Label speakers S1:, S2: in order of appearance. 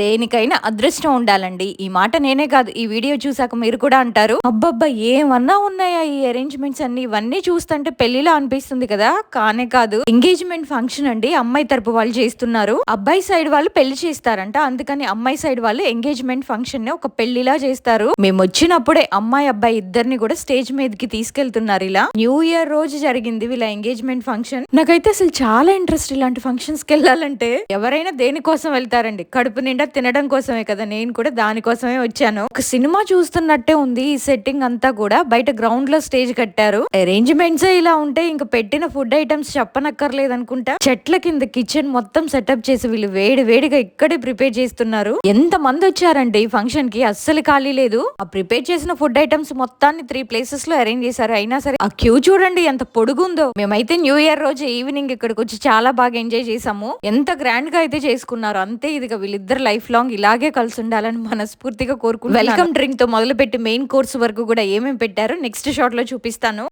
S1: దేనికైనా అదృష్టం ఉండాలండి. ఈ మాట నేనే కాదు ఈ వీడియో చూసాక మీరు కూడా అంటారు. అబ్బబ్బా ఏమన్నా ఉన్నాయా ఈ అరేంజ్మెంట్స్ అన్ని? ఇవన్నీ చూస్తుంటే పెళ్ళిలా అనిపిస్తుంది కదా? కానే కాదు. ఎంగేజ్మెంట్ ఫంక్షన్ అండి అమ్మాయి తరపు వాళ్ళు చేస్తున్నారు. అబ్బాయి సైడ్ వాళ్ళు పెళ్ళి చేస్తారంట. అందుకని అమ్మాయి సైడ్ వాళ్ళు ఎంగేజ్మెంట్ ఫంక్షన్ని ఒక పెళ్ళిలా చేస్తారు. మేము వచ్చినప్పుడే అమ్మాయి అబ్బాయి ఇద్దరిని కూడా స్టేజ్ మీదకి తీసుకెళ్తున్నారు ఇలా. న్యూ ఇయర్ రోజు జరిగింది వీళ్ళ ఎంగేజ్మెంట్ ఫంక్షన్ నాకైతే అసలు చాలా ఇంట్రెస్ట్ ఇలాంటి ఫంక్షన్స్కి వెళ్ళాలంటే. ఎవరైనా దేనికోసం వెళ్తారండి? కడుపు నిండా తినడం కోసమే కదా నేను కూడా దానికోసమే వచ్చాను. ఒక సినిమా చూస్తున్నట్టే ఉంది ఈ సెట్టింగ్ అంతా కూడా. బయట గ్రౌండ్లో స్టేజ్ కట్టారు. అరేంజ్మెంట్స్ ఇలా ఉంటే ఇంకా పెట్టిన ఫుడ్ ఐటమ్స్ చెప్పనక్కర్లేదు అనుకుంటా. చెట్ల కింద కిచెన్ మొత్తం సెటప్ చేసి వీళ్ళు వేడి వేడిగా ఇక్కడే ప్రిపేర్ చేస్తున్నారు. ఎంత మంది వచ్చారంటే ఈ ఫంక్షన్కి? అస్సలు ఖాళీ లేదు. ఆ ప్రిపేర్ చేసిన ఫుడ్ ఐటమ్స్ మొత్తాన్ని త్రీ ప్లేసెస్లో అరేంజ్ చేశారు. అయినా సరే ఆ క్యూ చూడండి ఎంత పొడుగుందో. మేమైతే న్యూ ఇయర్ రోజు ఈవినింగ్ ఇక్కడికి వచ్చి చాలా బాగా ఎంజాయ్ చేసాము ఎంత గ్రాండ్గా అయితే చేసుకున్నారు అంతే ఇదిగా వీళ్ళిద్దరు లైఫ్ లాంగ్ ఇలాగే కలిసి ఉండాలని మనస్ఫూర్తిగా కోరుకుంటున్నాను. వెల్కమ్ డ్రింక్తో మొదలుపెట్టి మెయిన్ కోర్స్ వరకు కూడా ఏమేమి పెట్టారో నెక్స్ట్ షాట్లో చూపిస్తాను.